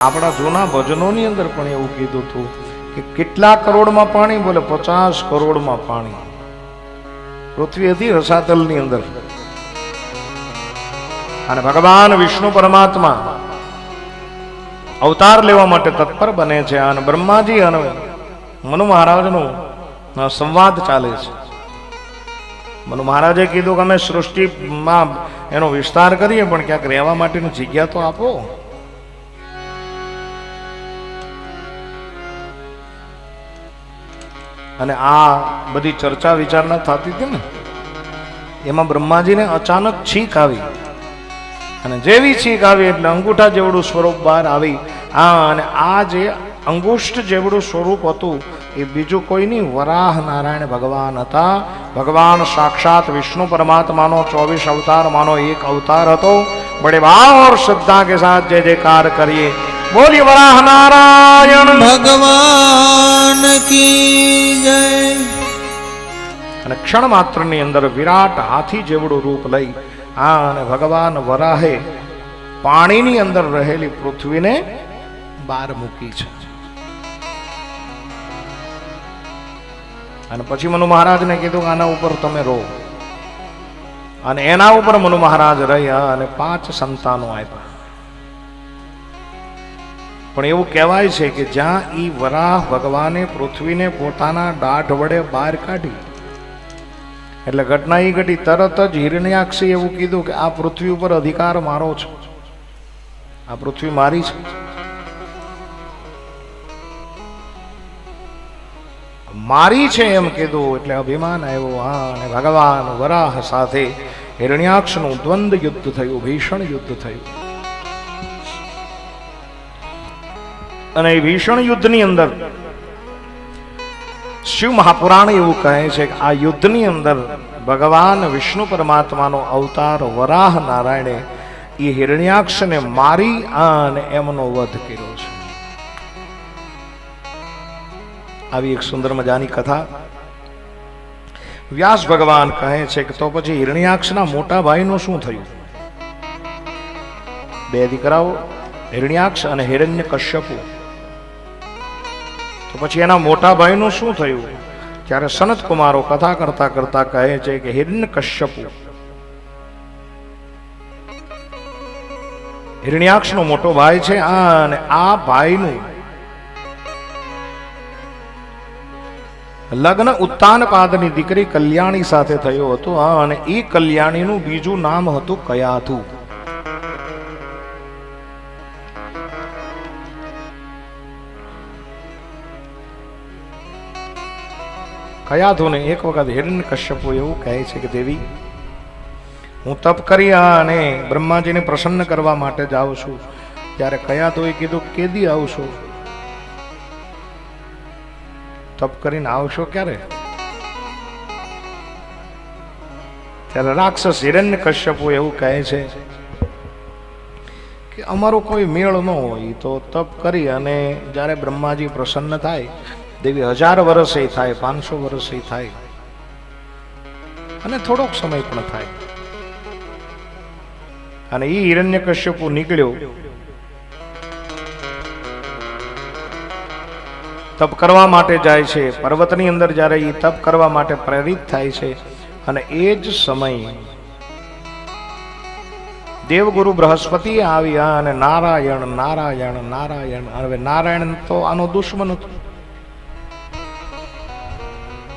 આપણા જૂના ભજનોની અંદર પણ એવું કીધું હતું કે કેટલા કરોડમાં પાણી બોલે, પચાસ કરોડમાં પાણી. પૃથ્વી હતી રસાતલની અંદર. અને ભગવાન વિષ્ણુ પરમાત્મા અવતાર લેવા માટે તત્પર બને છે અને બ્રહ્માજી અને મનુ મહારાજનો સંવાદ ચાલે છે. મનુ મહારાજે કીધું કે અમે સૃષ્ટિમાં એનો વિસ્તાર કરીએ, પણ ક્યાંક રહેવા માટેની જગ્યા તો આપો. અને આ બધી ચર્ચા વિચારણા થતી હતી ને, એમાં બ્રહ્માજીને અચાનક છીક આવી. અને જેવી છીક આવી એટલે અંગૂઠા જેવડું સ્વરૂપ બહાર આવી. આ અને આ જે અંગુષ્ઠ જેવડું સ્વરૂપ હતું, એ બીજું કોઈ નહીં વરાહ નારાયણ ભગવાન હતા. ભગવાન સાક્ષાત વિષ્ણુ પરમાત્માનો ચોવીસ અવતારમાંનો એક અવતાર હતો. બડે ભાવ શ્રદ્ધા કે સાથ જય જયકાર કરીએ. બોલી વરાહ નારાયણ ભગવાન કી અને ક્ષણ માત્રની અંદર વિરાટ હાથી જેવડું રૂપ લઈ આ અને ભગવાન વરાહે પાણીની અંદર રહેલી પૃથ્વીને બહાર મૂકી છે. અને પછી મનુ મહારાજને કીધું કે આના ઉપર તમે રહો. અને એના ઉપર મનુ મહારાજ રહ્યા અને પાંચ સંતાનો આપ્યા પણ એવું કહેવાય છે કે જ્યાં ઈ વરાહ ભગવાને પૃથ્વીને પોતાના દાઢ વડે બહાર કાઢી એટલે ઘટના એ ઘટી. તરત જ હિરણ્યાક્ષી એવું કીધું કે આ પૃથ્વી ઉપર અધિકાર મારો છે. આ પૃથ્વી મારી છે. મારી છે એમ કીધું, એટલે અભિમાન આવ્યો. હા, અને ભગવાન વરાહ સાથે હિરણ્યાક્ષનું દ્વંદ યુદ્ધ થયું, ભીષણ યુદ્ધ થયું. અને એ ભીષણ યુદ્ધની અંદર શિવ મહાપુરાણ એવું કહે છે કે આ યુદ્ધની અંદર ભગવાન વિષ્ણુ પરમાત્માનો અવતાર વરાહ નારાયણે એ હિરણ્યાક્ષને મારી અને એમનો વધ કર્યો છે. આવી એક સુંદર મજાની કથા. વ્યાસ ભગવાન કહે છે કે તો પછી હિરણ્યાક્ષના મોટા ભાઈનું શું થયું? બે દીકરાઓ, હિરણ્યાક્ષ અને હિરણ્ય કશ્યપુ. પછી એના મોટા ભાઈનું શું થયું? ત્યારે સનત કુમારો કથા કરતા કરતા કહે છે કે હિરણ કશ્યપુ. હિરણ્યાક્ષનો મોટો ભાઈ છે આ અને આ ભાઈનું લગ્ન ઉત્તાનપાદની દીકરી કલ્યાણી સાથે થયો હતો, હા, અને એ કલ્યાણીનું બીજું નામ હતું કયાથુ. કયાધુને એક વખત હિરણ્ય કશ્યપુ એવું કહે છે કે, દેવી, હું તપ કરી અને બ્રહ્માજીને પ્રસન્ન કરવા માટે જાઉં છું. ત્યારે કયાધોએ કીધું, કેદી આવશો? તપ કરીને આવશો ક્યારે? ત્યારે રાક્ષસ હિરણ્ય કશ્યપુ એવું કહે છે કે, અમારો કોઈ મેળ ન હોય તો તપ કરી અને જ્યારે બ્રહ્માજી પ્રસન્ન થાય દેવી હજાર વર્ષે થાય, પાંચસો વર્ષે થાય. અને થોડોક સમય પણ થાય. અને એ હિરણ્ય કશ્યપુ નીકળ્યો. તપ કરવા માટે જાય છે. પર્વતની અંદર જ્યારે એ તપ કરવા માટે પ્રેરિત થાય છે, અને એ જ સમય દેવગુરુ બૃહસ્પતિ આવ્યા અને નારાયણ નારાયણ નારાયણ, હવે નારાયણ તો આનો દુશ્મન હતો.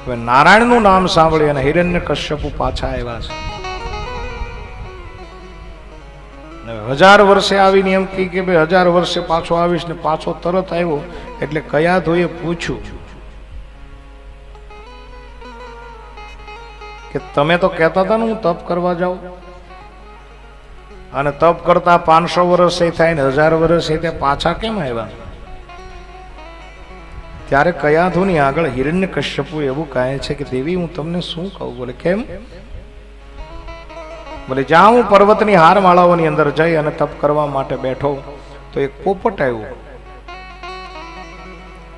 હવે નારાયણનું નામ સાંભળી અને હિરણ્ય કશ્યપુ પાછા આવ્યા છે. હજાર વર્ષે આવીને એમ કહી કે ભાઈ, હજાર વર્ષે પાછો આવીશ ને પાછો તરત આવ્યો. એટલે કયા ધોયે પૂછ્યું કે તમે તો કહેતા હતા ને હું તપ કરવા જાઉં. અને તપ કરતા પાંચસો વર્ષ થાય ને હજાર વર્ષ થાય પાછા કેમ આવ્યા? ત્યારે કયાધુની આગળ હિરણ્ય કશ્યપુ એવું કહે છે કે, દેવી, હું તમને શું કહું? બોલે, કેમ? બોલે, જ્યાં હું પર્વતની હારમાળાઓની અંદર જઈ અને તપ કરવા માટે બેઠો, તો એક પોપટ આવ્યો.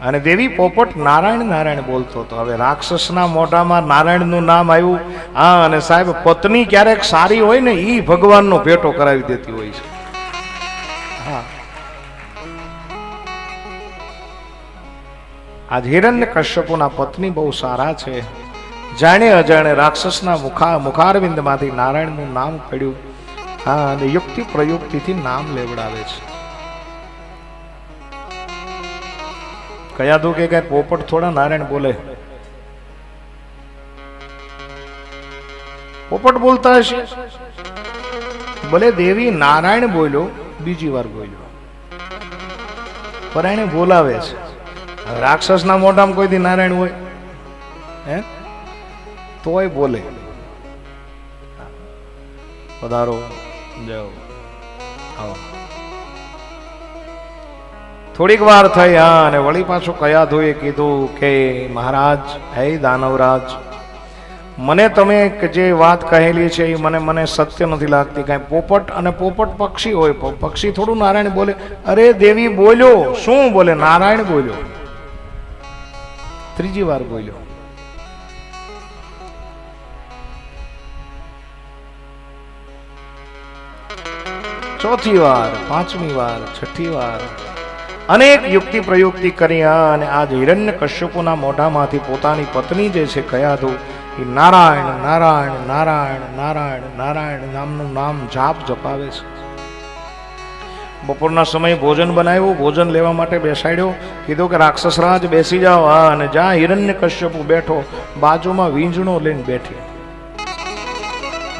અને દેવી પોપટ નારાયણ નારાયણ બોલતો હતો. હવે રાક્ષસના મોઢામાં નારાયણનું નામ આવ્યું. હા, અને સાહેબ, પત્ની ક્યારેક સારી હોય ને એ ભગવાનનો ભેટો કરાવી દેતી હોય છે. આજ હિરણ્ય કશ્યપુના પત્ની બહુ સારા છે. જાણે અજાણે રાક્ષસના મુખા મુખારવિંદમાંથી નારાયણનું નામ પડ્યું. હા, અને યુક્તિ પ્રયુક્તિથી નામ લેવડાવે છે. કયા દો કે કઈ પોપટ થોડા નારાયણ બોલે? પોપટ બોલતા હશે? ભલે દેવી નારાયણ બોલ્યો, બીજી વાર બોલ્યો. પણ એને બોલાવે છે. રાક્ષસના મોઢામાં કોઈથી નારાયણ હોય હે? તોય બોલે. પધારો. જાઓ. આવો. થોડીક વાર થઈ હા અને વળી પાછું કયા ધોએ કીધું કે મહારાજ હે દાનવરાજ મને તમે જે વાત કહેલી છે એ મને મને સત્ય નથી લાગતી. કાંઈ પોપટ અને પોપટ પક્ષી હોય પક્ષી થોડું નારાયણ બોલે. અરે દેવી બોલ્યો. શું બોલે? નારાયણ બોલ્યો. ત્રીજી વાર બોલ્યો. ચોથી વાર, પાંચમી વાર, છઠ્ઠી વાર. અનેક યુક્તિ પ્રયુક્તિ કર્યા અને આજ હિરણ્ય કશ્યપુના મોઢામાંથી પોતાની પત્ની જે છે કયા દો એ નારાયણ નારાયણ નારાયણ નારાયણ નારાયણ નામનું નામ જાપ જપાવે છે. બપોરના સમયે ભોજન બનાવ્યું, ભોજન લેવા માટે બેસાડ્યો. કીધું કે રાક્ષસરાજ બેસી જાઓ. હા, અને જ્યાં હિરણ્ય કશ્યપુ બેઠો, બાજુમાં વીંજણો લઈને બેઠી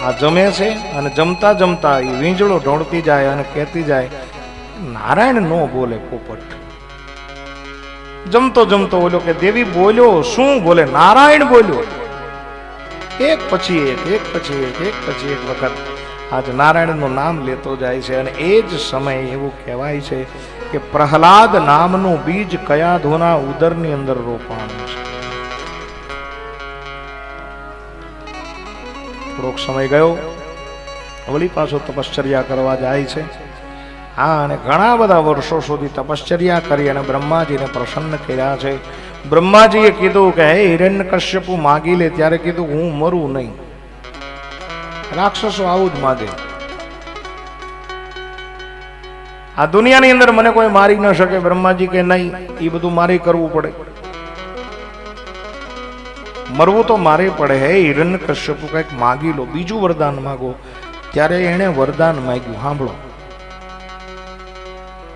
આ જમે છે અને જમતા જમતા એ વીંજળો ઢોળતી જાય અને કહેતી જાય, નારાયણ નો બોલે પોપટ. જમતો જમતો બોલ્યો કે, દેવી બોલ્યો, શું બોલે? નારાયણ બોલ્યો. એક પછી એક એક પછી એક એક પછી એક વખત આજ નારાયણનું નામ લેતો જાય છે અને એ જ સમયે એવું કહેવાય છે કે પ્રહલાદ નામનું બીજ કયા ધોના ઉદરની અંદર રોપાણું છે. થોડોક સમય ગયો, વળી પાછો તપશ્ચર્યા કરવા જાય છે. હા, અને ઘણા બધા વર્ષો સુધી તપશ્ચર્યા કરી અને બ્રહ્માજીને પ્રસન્ન કર્યા છે. બ્રહ્માજીએ કીધું કે, હે હિરણ્ય કશ્યપુ માગી લે. ત્યારે કીધું, હું મરું નહીં. રાક્ષસો આવું જ માગે. આ દુનિયાની અંદર મને કોઈ મારી ન શકે, બ્રહ્માજી કે નહીં, એ બધું મારે કરવું પડે. મરવું તો મારે પડે, હે હિરણ કશ્યપુ, કંઈક માગી લો, બીજું વરદાન માગો. ત્યારે એણે વરદાન માગ્યું સાંભળો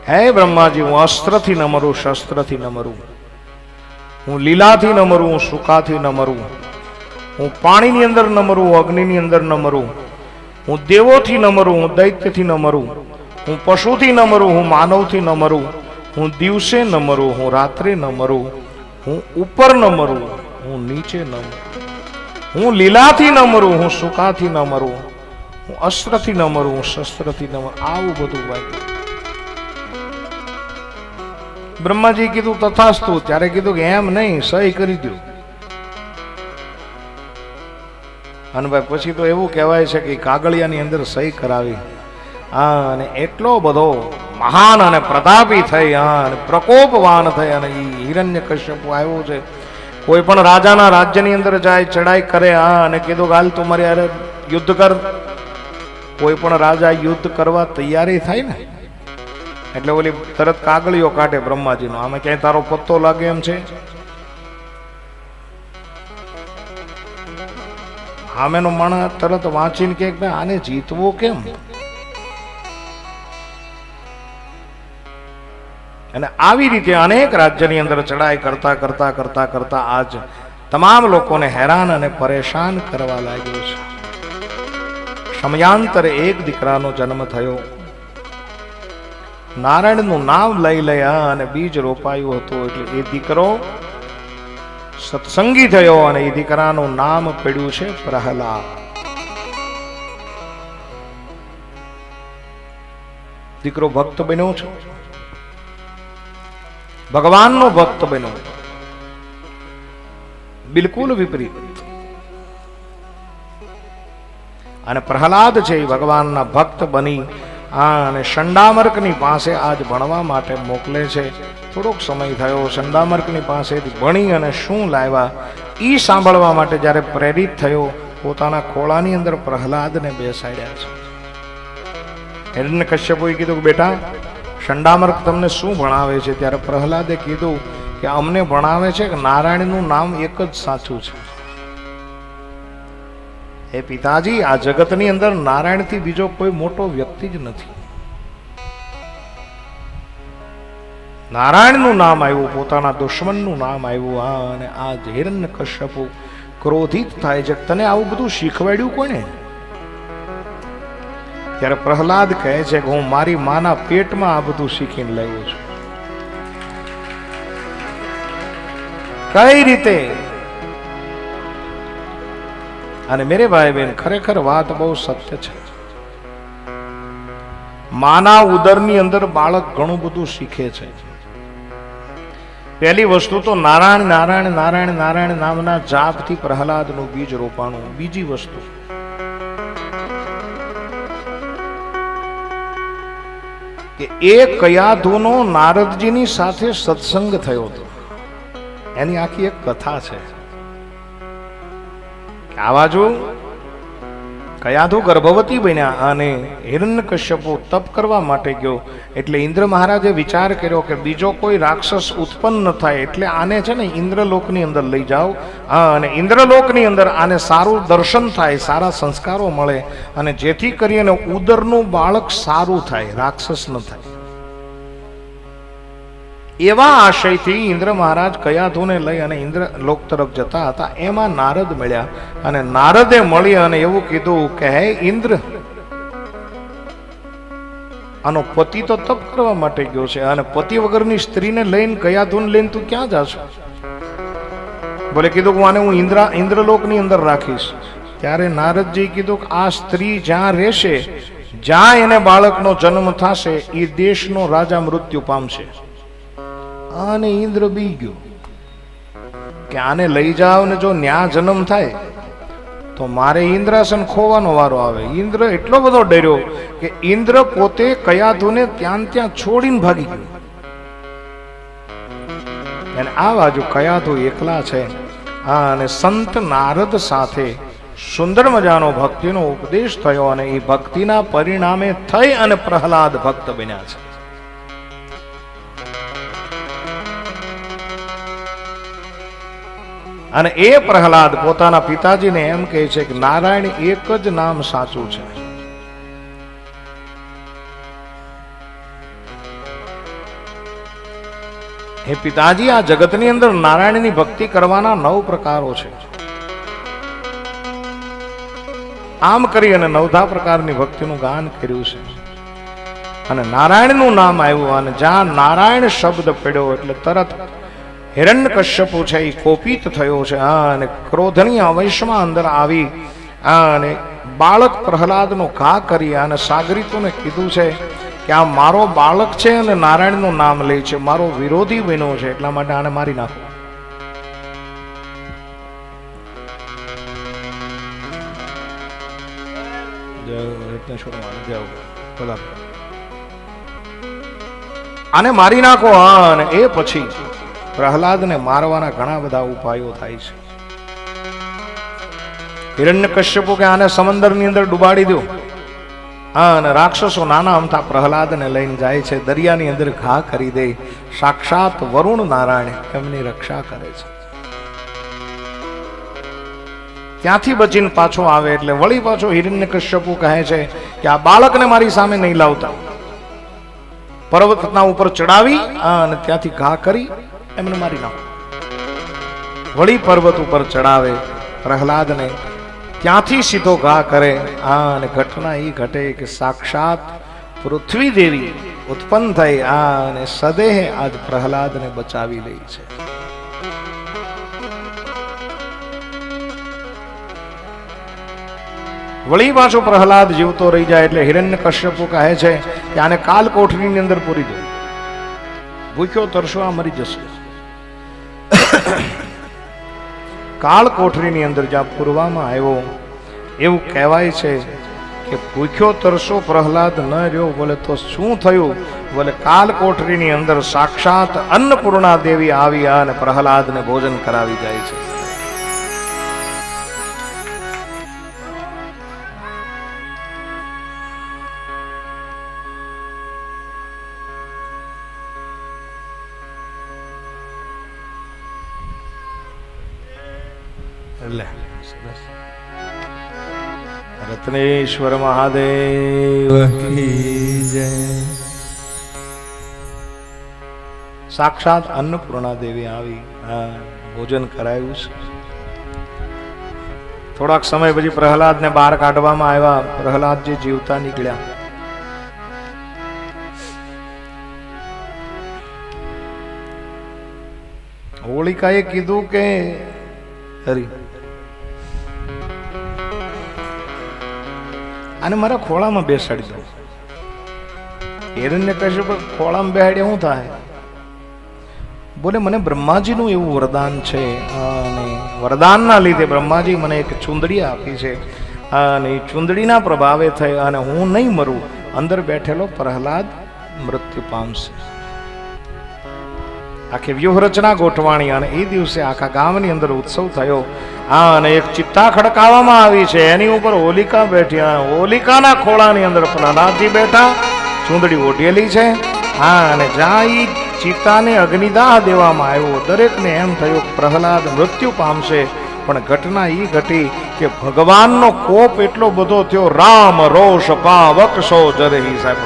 હે બ્રહ્માજી, હું અસ્ત્રથી ન મરું, શસ્ત્રથી ન મરું. હું લીલાથી ન મરું, હું સુકાથી ન મરું. હું પાણીની અંદર ન મરું અગ્નિની અંદર ન મરું. હું દેવોથી ન મરું, હું દૈત્યથી ન મરું. હું પશુથી ન મરું, હું માનવથી ન મરું. હું દિવસે ન મરું, હું રાત્રે ન મરું. હું ઉપર ન મરું, હું નીચે ન મરું. હું લીલાથી ન મરું, હું સુકાથી ન મરું. હું અસ્ત્રથી ન મરું, હું શસ્ત્રથી ન મરું. આવું બધું વાંચ્યું બ્રહ્માજી કીધું તથાસ્તુ. ત્યારે કીધું કે એમ નહીં, સહી કરી દો અને ભાઈ પછી તો એવું કહેવાય છે કે કાગળિયાની અંદર સહી કરાવી. હા, અને એટલો બધો મહાન અને પ્રતાપી થઈ, હા, અને પ્રકોપવાન થઈ, અને એ હિરણ્ય કશ્યપ આવ્યો છે. કોઈ પણ રાજાના રાજ્યની અંદર જાય ચડાઈ કરે, હા, અને કીધું હાલ તું મારી અરે યુદ્ધ કર. કોઈ પણ રાજા યુદ્ધ કરવા તૈયારી થાય ને, એટલે ઓલી તરત કાગળીઓ કાઢે બ્રહ્માજીનો. આમાં ક્યાંય તારો પત્તો લાગે એમ છે? આમેનો માણસ તરત વાંચીને કે ભાઈ, આને જીતવો કેમ? અને આવી રીતે અનેક રાજ્યની અંદર ચડાઈ કરતા કરતા કરતા કરતા આજ તમામ લોકોને હેરાન અને પરેશાન કરવા લાગ્યો છે. સમયાંતરે એક દીકરાનો જન્મ થયો. નારાયણનું નામ લઈ લયા અને બીજ રોપાયું હતું. એટલે એ દીકરો સત્સંગી થયો અને એ દીકરાનું નામ પડ્યું છે પ્રહલાદ. દીકરો ભક્ત બન્યો છે. ભગવાનનો ભક્ત બન્યો. બિલકુલ વિપરીત. અને પ્રહલાદ છે ભગવાનના ભક્ત બની આ અને શંડામર્કની પાસે આજ ભણવા માટે મોકલે છે. થોડોક સમય થયો શંડામર્કની પાસેથી ભણી અને શું લાવ્યા? એ સાંભળવા માટે જ્યારે પ્રેરિત થયો, પોતાના ખોળાની અંદર પ્રહલાદને બેસાડ્યા છે. હિરણ્ય કશ્યપોએ કીધું કે બેટા શંડામર્ક તમને શું ભણાવે છે? ત્યારે પ્રહલાદે કીધું કે, અમને ભણાવે છે કે નારાયણનું નામ એક જ સાચું છે. હે પિતાજી, આ જગતની અંદર નારાયણથી બીજો કોઈ મોટો વ્યક્તિ જ નથી. નારાયણનું નામ આવ્યું, પોતાના દુશ્મનનું નામ આવ્યું આ અને આ હિરણ્ય કશ્યપુ ક્રોધિત થાય છે. તને આવું બધું શીખવાડ્યું કોને ત્યારે પ્રહલાદ કહે છે કે હું મારી માના પેટમાં આ બધું શીખીને લાવ્યો છું. કઈ રીતે? અને મેરે ભાઈ બહેન, ખરેખર વાત બહુ સત્ય છે. માના ઉદરની અંદર બાળક ઘણું બધું શીખે છે. પહેલી વસ્તુ તો નારાયણ નારાયણ નારાયણ નારાયણ નામના જાપથી પ્રહલાદનું બીજ રોપાણું, બીજી વસ્તુ. કે એ કયાધુનો નારદજીની સાથે સત્સંગ થયો હતો. એની આખી એક કથા છે. આવા જો. કયાધુ ગર્ભવતી બન્યા અને હિરણ્યકશ્યપુ તપ કરવા માટે ગયો. એટલે ઇન્દ્ર મહારાજે વિચાર કર્યો કે બીજો કોઈ રાક્ષસ ઉત્પન્ન થાય એટલે આને છે ને ઇન્દ્રલોકની અંદર લઈ જાઓ. હા, અને ઇન્દ્રલોકની અંદર આને સારું દર્શન થાય, સારા સંસ્કારો મળે અને જેથી કરીને ઉદરનું બાળક સારું થાય, રાક્ષસ ન થાય. એવા આશયથી ઇન્દ્ર મહારાજ કયાધુને લઈ અને ઇન્દ્ર લોક તરફ જતા હતા. એમાં નારદ મળ્યા અને નારદે મળી અને એવું કીધું કે, હે ઇન્દ્ર, આનો પતિ તો તપ કરવા માટે ગયો છે અને પતિ વગરની સ્ત્રીને લઈને કયાધુને લઈને તું ક્યાં જાશો? બોલે કીધું કે આને હું ઇન્દ્ર, ઇન્દ્રલોકની અંદર રાખીશ. ત્યારે નારદજી કીધું કે, આ સ્ત્રી જ્યાં રહેશે, જ્યાં એને બાળકનો જન્મ થશે એ દેશનો રાજા મૃત્યુ પામશે. અને ઇન્દ્ર બી ગયો કે આને લઈ જાવ ને જો ન્યા જન્મ થાય, તો મારે ઇન્દ્રાસન ખોવાનો વારો આવે. ઇન્દ્ર એટલો બધો ડર્યો કે ઇન્દ્ર પોતે કયાધુને ત્યાં ત્યાં છોડીને ભાગી ગયો. અને આ બાજુ કયાધુ એકલા છે. આ અને સંત નારદ સાથે સુંદર મજાનો ભક્તિનો ઉપદેશ થયો અને એ ભક્તિના પરિણામે થઈ અને પ્રહલાદ ભક્ત બન્યા છે. અને એ પ્રહલાદ પોતાના પિતાજીને એમ કહે છે કે, નારાયણ એક જ નામ સાચું છે. હે પિતાજી, આ જગતની અંદર નારાયણની ભક્તિ કરવાના નવ પ્રકારો છે. આમ કરી અને નવધા પ્રકારની ભક્તિનું ગાન કર્યું છે. અને નારાયણનું નામ આવ્યું અને જ્યાં નારાયણ શબ્દ પડ્યો એટલે તરત હિરણ્ય કશ્યપુ છે એ કોપિત થયો છે, અને ક્રોધની અવશ્યમાં અંદર આવી અને બાળક પ્રહલાદનો ઘા કરી અને સાગરીતોને કીધું છે કે આ મારો બાળક છે અને નારાયણનું નામ લે છે, મારો વિરોધી બન્યો છે, એટલા માટે આને મારી નાખો. આને મારી નાખો અને એ પછી પ્રહલાદને મારવાના ઘણા બધા ઉપાયો થાય છે. હિરણ્ય કશ્યપુ કે આને સમંદરની અંદર ડુબાડી દો. અને રાક્ષસો નાના અમથા પ્રહલાદને લઈને જાય છે, દરિયાની અંદર ઘા કરી દે. સાક્ષાત વરુણ નારાયણ એમની રક્ષા કરે છે. ત્યાંથી બચીને પાછો આવે એટલે વળી પાછો હિરણ્ય કશ્યપુ કહે છે કે આ બાળકને મારી સામે નહીં લાવતા. પર્વતના ઉપર ચડાવી અને ત્યાંથી ઘા કરી એમને મારી નાખો. વળી પર્વત ઉપર ચડાવે, પ્રહલાદને ત્યાંથી સીધો ઘા કરે. આ અને ઘટના એ ઘટે કે સાક્ષાત પૃથ્વી દેવી ઉત્પન્ન થઈ આ અને સદેહ આજ પ્રહલાદને બચાવી લે છે. વળી પાછો પ્રહલાદ જીવતો રહી જાય એટલે હિરણ્ય કશ્યપુ કહે છે કે આને કાલ કોઠરીની અંદર પૂરી દો. ભૂખ્યો તરસો આ મરી જશે. કાળ કોઠરીની અંદર જ્યાં પૂરવામાં આવ્યો, એવું કહેવાય છે કે ભૂખ્યો તરસો પ્રહલાદ ન રહ્યો, બોલે તો શું થયું? બોલે કાલ કોઠરીની અંદર સાક્ષાત અન્નપૂર્ણા દેવી આવી અને પ્રહલાદને ભોજન કરાવી જાય છે. રત્નેશ્વર મહાદેવ સાક્ષાત અન્નપૂર્ણા દેવી આવી ભોજન કરાયું છે થોડાક સમય પછી પ્રહલાદને બહાર કાઢવામાં આવ્યા પ્રહલાદજી જીવતા નીકળ્યા. હોળિકાએ કીધું કે, હરી આને મારા ખોળામાં બેસાડી દો હિરણ્ય કશ્યપ ખોળામાં બેહાડ્યા શું થાય? બોલે, મને બ્રહ્માજીનું એવું વરદાન છે. અને વરદાનના લીધે બ્રહ્માજી મને એક ચુંદડી આપી છે. અને ચુંદડીના પ્રભાવે થઈ અને હું નહીં મરું. અંદર બેઠેલો પ્રહલાદ મૃત્યુ પામશે આખી વ્યૂહરચના ગોઠવાણી અને એ દિવસે આખા ગામની અંદર ઉત્સવ થયો. હા અને એક ચિત્તા ખડકાવવામાં આવી છે. એની ઉપર હોલિકા બેઠી હોલિકાના ખોળાની અંદર પ્રહલાદજી બેઠા. ચૂંદડી ઓઢેલી છે. હા અને જ્યાં એ ચિત્તાને અગ્નિદાહ દેવામાં આવ્યો. દરેકને એમ થયું, પ્રહલાદ મૃત્યુ પામશે. પણ ઘટના એ ઘટી કે ભગવાનનો કોપ એટલો બધો થયો, રામ રોષ પાવક સો જરે સાહેબ.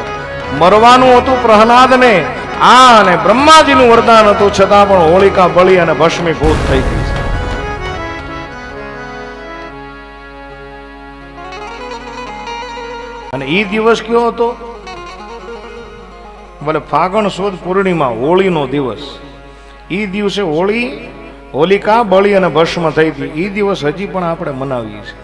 મરવાનું હતું પ્રહલાદને. આ અને બ્રહ્માજીનું વરદાન હતું, છતાં પણ હોળિકા બળી અને ભસ્મીભૂત થઈ ગઈ છે. અને એ દિવસ કયો હતો? ભલે ફાગણ સુદ પૂર્ણિમા, હોળીનો દિવસ. એ દિવસે હોળી, હોલિકા બળી અને ભસ્મ થઈ હતી એ દિવસ હજી પણ આપણે મનાવીએ છીએ.